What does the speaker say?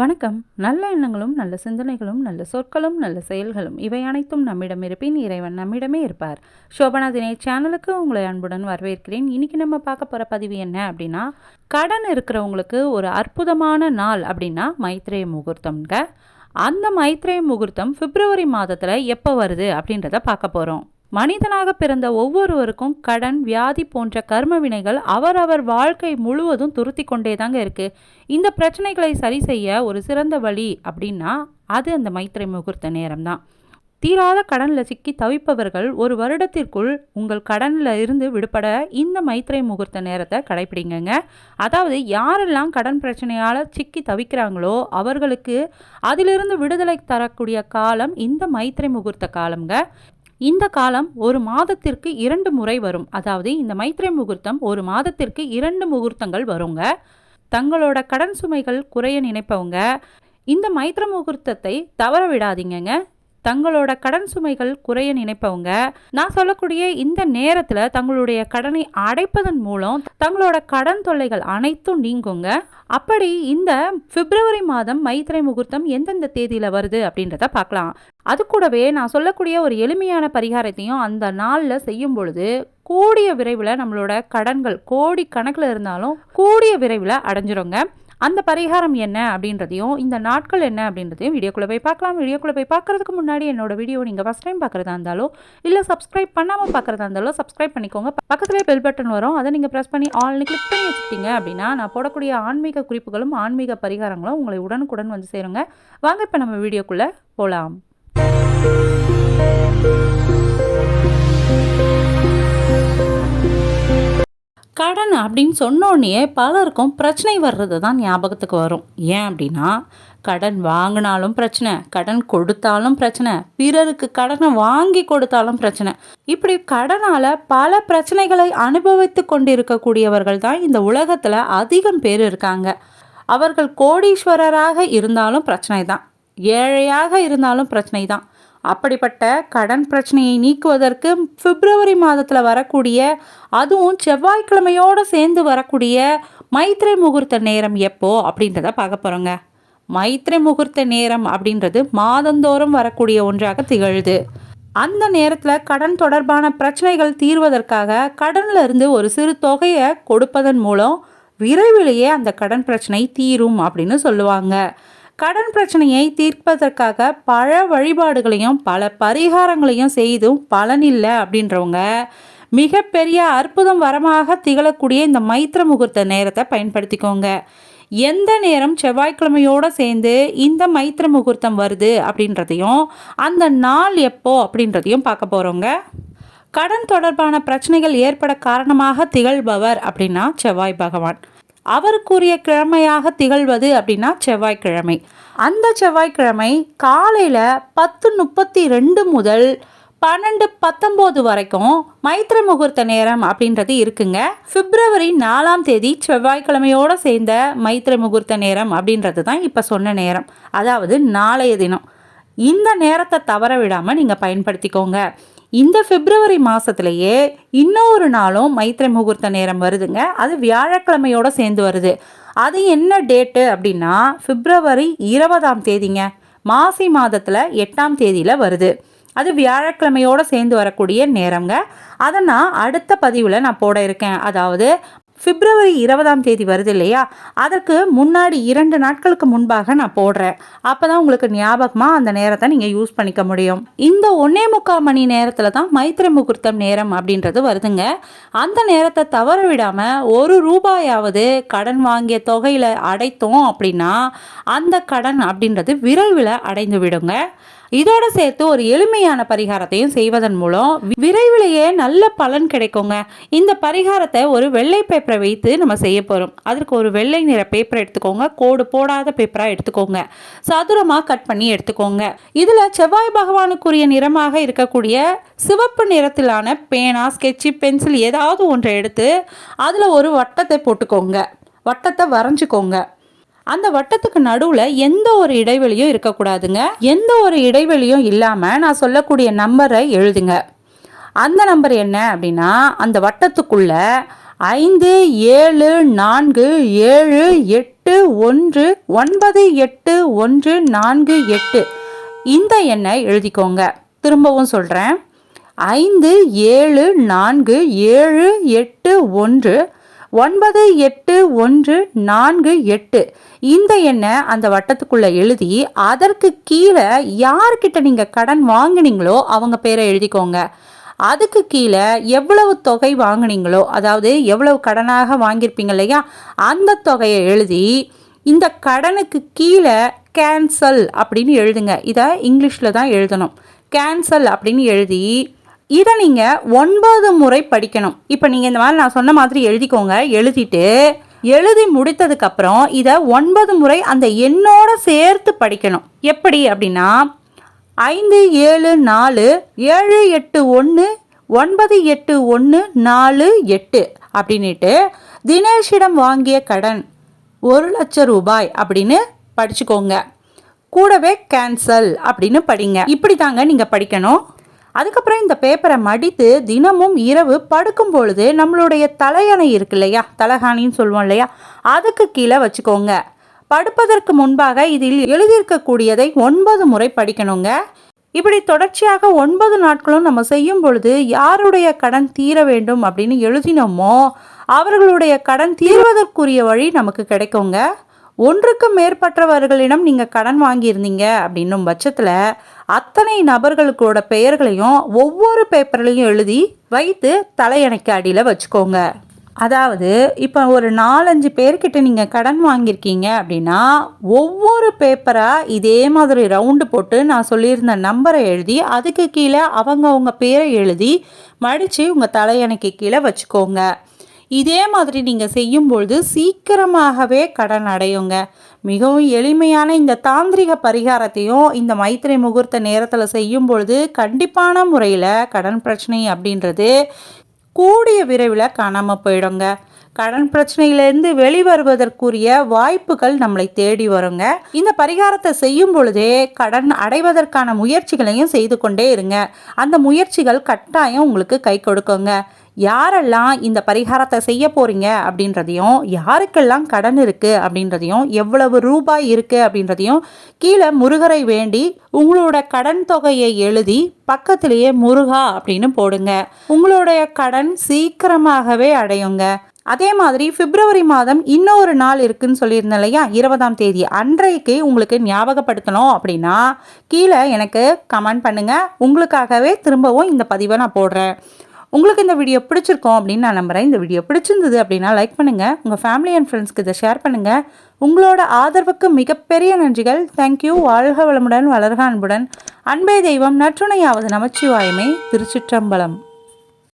வணக்கம். நல்ல எண்ணங்களும் நல்ல சிந்தனைகளும் நல்ல சொற்களும் நல்ல செயல்களும் இவை அனைத்தும் நம்மிடம் இருப்பின் இறைவன் நம்மிடமே இருப்பார். சோபனா தினே சேனலுக்கு உங்களை அன்புடன் வரவேற்கிறேன். இன்னைக்கு நம்ம பார்க்க போகிற பதிவு என்ன அப்படின்னா கடன் இருக்கிறவங்களுக்கு ஒரு அற்புதமான நாள் அப்படின்னா மைத்ரேய முகூர்த்தம்ங்க. அந்த மைத்ரேய முகூர்த்தம் பிப்ரவரி மாதத்தில் எப்போ வருது அப்படின்றத பார்க்க போகிறோம் மனிதனாக பிறந்த ஒவ்வொருவருக்கும் கடன் வியாதி போன்ற கர்ம வினைகள் அவரவர் வாழ்க்கை முழுவதும் துருத்தி கொண்டே தாங்க இருக்குது இந்த பிரச்சனைகளை சரி செய்ய ஒரு சிறந்த வழி அப்படின்னா அது அந்த மைத்திரை முகூர்த்த நேரம் தான் தீராத கடனில் சிக்கி தவிப்பவர்கள் ஒரு வருடத்திற்குள் உங்கள் கடனில் இருந்து விடுபட இந்த மைத்திரை முகூர்த்த நேரத்தை கடைப்பிடிங்கங்க. அதாவது யாரெல்லாம் கடன் பிரச்சனையால் சிக்கி தவிக்கிறாங்களோ அவர்களுக்கு அதிலிருந்து விடுதலை தரக்கூடிய காலம் இந்த மைத்திரை முகூர்த்த காலம்ங்க. இந்த காலம் ஒரு மாதத்திற்கு இரண்டு முறை வரும். அதாவது இந்த மைத்ரே முகூர்த்தம் ஒரு மாதத்திற்கு இரண்டு முகூர்த்தங்கள் வருங்க. தங்களோட கடன் சுமைகள் குறைய நினைப்பவங்க இந்த மைத்திர முகூர்த்தத்தை தவற விடாதீங்கங்க. தங்களோட கடன் சுமைகள் குறைய நினைப்பவங்க நான் சொல்லக்கூடிய இந்த நேரத்தில் தங்களுடைய கடனை அடைப்பதன் மூலம் தங்களோட கடன் தொல்லைகள் அனைத்தும் நீங்குங்க. அப்படி இந்த பிப்ரவரி மாதம் மைத்திரை முகூர்த்தம் எந்தெந்த தேதியில் வருது அப்படின்றத பார்க்கலாம். அது கூடவே நான் சொல்லக்கூடிய ஒரு எளிமையான பரிகாரத்தையும் அந்த நாளில் செய்யும் பொழுது கூடிய விரைவில் நம்மளோட கடன்கள் கோடி கணக்கில் இருந்தாலும் கூடிய விரைவில் அடைஞ்சிருங்க. அந்த பரிகாரம் என்ன அப்படின்றதையும் இந்த நாட்கள் என்ன அப்படின்றதையும் வீடியோக்குள்ளே போய் பார்க்கலாம். வீடியோக்குள்ளே போய் பார்க்குறதுக்கு முன்னாடி என்னோட வீடியோ நீங்கள் ஃபஸ்ட் டைம் பார்க்குறதா இருந்தாலோ இல்லை சப்ஸ்கிரைப் பண்ணாமல் பார்க்குறதா இருந்தாலோ சப்ஸ்கிரைப் பண்ணிக்கோங்க. பக்கத்துலேயே பெல் பட்டன் வரும். அதை நீங்கள் ப்ரெஸ் பண்ணி ஆல்னு கிளிக் பண்ணி வச்சுக்கிட்டீங்க அப்படின்னா நான் போடக்கூடிய ஆன்மீக குறிப்புகளும் ஆன்மீக பரிகாரங்களும் உங்களை உடனுக்குடன் வந்து சேருங்க. வாங்க இப்போ நம்ம வீடியோக்குள்ளே போகலாம் கடன் அப்படின்னு சொன்னோடனே பலருக்கும் பிரச்சனை வர்றது தான் ஞாபகத்துக்கு வரும். ஏன் அப்படின்னா கடன் வாங்கினாலும் பிரச்சனை கடன் கொடுத்தாலும் பிரச்சனை பிறருக்கு கடனை வாங்கி கொடுத்தாலும் பிரச்சனை. இப்படி கடனால் பல பிரச்சனைகளை அனுபவித்து கொண்டிருக்கக்கூடியவர்கள் தான் இந்த உலகத்தில் அதிகம் பேர் இருக்காங்க. அவர்கள் கோடீஸ்வரராக இருந்தாலும் பிரச்சனை தான். ஏழையாக இருந்தாலும் பிரச்சனை தான். அப்படிப்பட்ட கடன் பிரச்சனையை நீக்குவதற்கு பிப்ரவரி மாதத்தில் வரக்கூடிய அதுவும் செவ்வாய்க்கிழமையோடு சேர்ந்து வரக்கூடிய மைத்ரை முகூர்த்த நேரம் எப்போ அப்படின்றத பார்க்க போகிறோங்க மைத்ரை முகூர்த்த நேரம் அப்படின்றது மாதந்தோறும் வரக்கூடிய ஒன்றாக திகழுது. அந்த நேரத்தில் கடன் தொடர்பான பிரச்சனைகள் தீர்வதற்காக கடனில் இருந்து ஒரு சிறு தொகையை கொடுப்பதன் மூலம் விரைவிலேயே அந்த கடன் பிரச்சனை தீரும் அப்படின்னு சொல்லுவாங்க. கடன் பிரச்சனையை தீர்ப்பதற்காக பல வழிபாடுகளையும் பல பரிகாரங்களையும் செய்தும் பலனில்லை அப்படின்றவங்க மிகப்பெரிய அற்புதம் வரமாக திகழக்கூடிய இந்த மைத்திர முகூர்த்த நேரத்தை பயன்படுத்திக்கோங்க. எந்த நேரம் செவ்வாய்க்கிழமையோடு சேர்ந்து இந்த மைத்திர முகூர்த்தம் வருது அப்படின்றதையும் அந்த நாள் எப்போ அப்படின்றதையும் பார்க்க போகிறோங்க கடன் தொடர்பான பிரச்சனைகள் ஏற்பட காரணமாக திகழ்பவர் அப்படின்னா செவ்வாய் பகவான். அவருக்குரிய கிழமையாக திகழ்வது அப்படின்னா செவ்வாய்க்கிழமை. அந்த செவ்வாய்க்கிழமை காலையில் பத்து முப்பத்தி ரெண்டு முதல் பன்னெண்டு பத்தொம்போது வரைக்கும் மைத்திர முகூர்த்த நேரம் அப்படின்றது இருக்குங்க. பிப்ரவரி நாலாம் தேதி செவ்வாய்க்கிழமையோடு சேர்ந்த மைத்திர முகூர்த்த நேரம் அப்படின்றது தான் இப்போ சொன்ன நேரம். அதாவது நாளைய தினம். இந்த நேரத்தை தவற விடாமல் நீங்கள் பயன்படுத்திக்கோங்க. இந்த பிப்ரவரி மாதத்துலேயே இன்னொரு நாளும் மைத்ரி முகூர்த்த நேரம் வருதுங்க. அது வியாழக்கிழமையோடு சேர்ந்து வருது. அது என்ன டேட்டு அப்படின்னா பிப்ரவரி இருபதாம் தேதிங்க. மாசி மாதத்தில் எட்டாம் தேதியில் வருது. அது வியாழக்கிழமையோடு சேர்ந்து வரக்கூடிய நேரங்க அதை நான் அடுத்த பதிவில் நான் போட இருக்கேன். அதாவது பிப்ரவரி இருபதாம் தேதி வருது இல்லையா? அதற்கு முன்னாடி இரண்டு நாட்களுக்கு முன்பாக நான் போடுறேன். அப்போ தான் உங்களுக்கு ஞாபகமாக அந்த நேரத்தை நீங்கள் யூஸ் பண்ணிக்க முடியும். இந்த ஒன்னே முக்கால் மணி நேரத்தில் தான் மைத்திர முகூர்த்தம் நேரம் அப்படின்றது வருதுங்க. அந்த நேரத்தை தவற விடாமல் ஒரு ரூபாயாவது கடன் வாங்கிய தொகையில் அடைத்தோம் அப்படின்னா அந்த கடன் அப்படின்றது விரைவில் அடைந்து விடுங்க. இதோட சேர்த்து ஒரு எளிமையான பரிகாரத்தையும் செய்வதன் மூலம் விரைவிலேயே நல்ல பலன் கிடைக்குங்க. இந்த பரிகாரத்தை ஒரு வெள்ளை பேப்பரை வைத்து நம்ம செய்ய போகிறோம் அதற்கு ஒரு வெள்ளை நிற பேப்பர் எடுத்துக்கோங்க. கோடு போடாத பேப்பராக எடுத்துக்கோங்க. சதுரமாக கட் பண்ணி எடுத்துக்கோங்க. இதில் செவ்வாய் பகவானுக்குரிய நிறமாக இருக்கக்கூடிய சிவப்பு நிறத்திலான பேனா ஸ்கெட்சி பென்சில் ஏதாவது ஒன்றை எடுத்து அதில் ஒரு வட்டத்தை போட்டுக்கோங்க. வட்டத்தை வரைஞ்சிக்கோங்க. அந்த வட்டத்துக்கு நடுவில் எந்த ஒரு இடைவெளியும் இருக்கக்கூடாதுங்க. எந்த ஒரு இடைவெளியும் இல்லாமல் நான் சொல்லக்கூடிய நம்பரை எழுதுங்க. அந்த நம்பர் என்ன அப்படின்னா அந்த வட்டத்துக்குள்ள ஐந்து ஏழு நான்கு ஏழு எட்டு எட்டு ஒன்று ஒன்பது எட்டு ஒன்று நான்கு எட்டு. இந்த எண்ணை எழுதிக்கோங்க. திரும்பவும் சொல்கிறேன் ஐந்து ஏழு நான்கு ஏழு எட்டு ஒன்று ஒன்பது எட்டு ஒன்று நான்கு எட்டு. இந்த எண்ணை அந்த வட்டத்துக்குள்ளே எழுதி அதற்கு கீழே யார்கிட்ட நீங்கள் கடன் வாங்கினீங்களோ அவங்க பேரை எழுதிக்கோங்க. அதுக்கு கீழே எவ்வளவு தொகை வாங்குனீங்களோ அதாவது எவ்வளவு கடனாக வாங்கியிருப்பீங்க இல்லையா அந்த தொகையை எழுதி இந்த கடனுக்கு கீழே கேன்சல் அப்படின்னு எழுதுங்க. இதை இங்கிலீஷில் தான் எழுதணும். கேன்சல் அப்படின்னு எழுதி இதை நீங்கள் ஒன்பது முறை படிக்கணும். இப்போ நீங்கள் இந்த மாதிரி நான் சொன்ன மாதிரி எழுதிக்கோங்க. எழுதிட்டு எழுதி முடித்ததுக்கப்புறம் இதை ஒன்பது முறை அந்த எண்ணோட சேர்த்து படிக்கணும். எப்படி அப்படின்னா ஐந்து ஏழு நாலு ஏழு எட்டு ஒன்று ஒன்பது எட்டு ஒன்று நாலு எட்டு அப்படின்ட்டு தினேஷிடம் வாங்கிய கடன் ஒரு லட்சம் ரூபாய் அப்படின்னு படிச்சுக்கோங்க. கூடவே கேன்சல் அப்படின்னு படிங்க. இப்படி தாங்க நீங்கள் படிக்கணும். அதுக்கப்புறம் இந்த பேப்பரை மடித்து தினமும் இரவு படுக்கும் பொழுது நம்மளுடைய தலையணை இருக்கு இல்லையா? தலகாணின்னு சொல்லுவோம் இல்லையா? அதுக்கு கீழே வச்சுக்கோங்க. படுப்பதற்கு முன்பாக இதில் எழுதியிருக்கக்கூடியதை ஒன்பது முறை படிக்கணுங்க. இப்படி தொடர்ச்சியாக ஒன்பது நாட்களும் நம்ம செய்யும் பொழுது யாருடைய கடன் தீர வேண்டும் அப்படின்னு எழுதினோமோ அவர்களுடைய கடன் தீர்வதற்குரிய வழி நமக்கு கிடைக்குங்க. ஒன்றுக்கு மேற்பட்டவர்களிடம் நீங்கள் கடன் வாங்கியிருந்தீங்க அப்படின்னும் பட்சத்தில் அத்தனை நபர்களுக்கோட பெயர்களையும் ஒவ்வொரு பேப்பர்லையும் எழுதி வைத்து தலையணைக்கு அடியில் வச்சுக்கோங்க. அதாவது இப்போ ஒரு நாலஞ்சு பேர்கிட்ட நீங்கள் கடன் வாங்கியிருக்கீங்க அப்படின்னா ஒவ்வொரு பேப்பராக இதே மாதிரி ரவுண்டு போட்டு நான் சொல்லியிருந்த நம்பரை எழுதி அதுக்கு கீழே அவங்கவுங்க பேரை எழுதி மடித்து உங்கள் தலையணைக்கு கீழே வச்சுக்கோங்க. இதே மாதிரி நீங்கள் செய்யும்பொழுது சீக்கிரமாகவே கடன் அடையுங்க. மிகவும் எளிமையான இந்த தாந்திரிக பரிகாரத்தையும் இந்த மைத்திரை முகூர்த்த நேரத்தில் செய்யும் பொழுது கண்டிப்பான முறையில் கடன் பிரச்சனை அப்படின்றது கூடிய விரைவில் காணாமல் போயிடுங்க. கடன் பிரச்சனையிலேருந்து வெளிவருவதற்குரிய வாய்ப்புகள் நம்மளை தேடி வருங்க. இந்த பரிகாரத்தை செய்யும் பொழுதே கடன் அடைவதற்கான முயற்சிகளையும் செய்து கொண்டே இருங்க. அந்த முயற்சிகள் கட்டாயம் உங்களுக்கு கை கொடுக்குங்க. யாரெல்லாம் இந்த பரிகாரத்தை செய்ய போகிறீங்க அப்படின்றதையும் யாருக்கெல்லாம் கடன் இருக்குது அப்படின்றதையும் எவ்வளவு ரூபாய் இருக்குது அப்படின்றதையும் கீழே முருகரை வேண்டி உங்களோட கடன் தொகையை எழுதி பக்கத்திலேயே முருகா அப்படின்னு போடுங்க. உங்களுடைய கடன் சீக்கிரமாகவே அடையுங்க. அதே மாதிரி பிப்ரவரி மாதம் இன்னொரு நாள் இருக்குன்னு சொல்லியிருந்தேன் இல்லையா? இருபதாம் தேதி. அன்றைக்கு உங்களுக்கு ஞாபகப்படுத்தணும் அப்படின்னா கீழே எனக்கு கமெண்ட் பண்ணுங்கள் உங்களுக்காகவே திரும்பவும் இந்த பதிவை நான் போடுறேன். உங்களுக்கு இந்த வீடியோ பிடிச்சிருக்கோம் அப்படின்னு நான் நம்புகிறேன் இந்த வீடியோ பிடிச்சிருந்தது அப்படின்னா லைக் பண்ணுங்கள் உங்கள் ஃபேமிலி அண்ட் ஃப்ரெண்ட்ஸ்க்கு இதை ஷேர் பண்ணுங்கள் உங்களோட ஆதரவுக்கு மிகப்பெரிய நன்றிகள். தேங்க்யூ வாழ்க வளமுடன் வளர்க அன்புடன். அன்பே தெய்வம் நற்றுணையாவது நமச்சிவாயமே. திருச்சிற்றம்பலம்.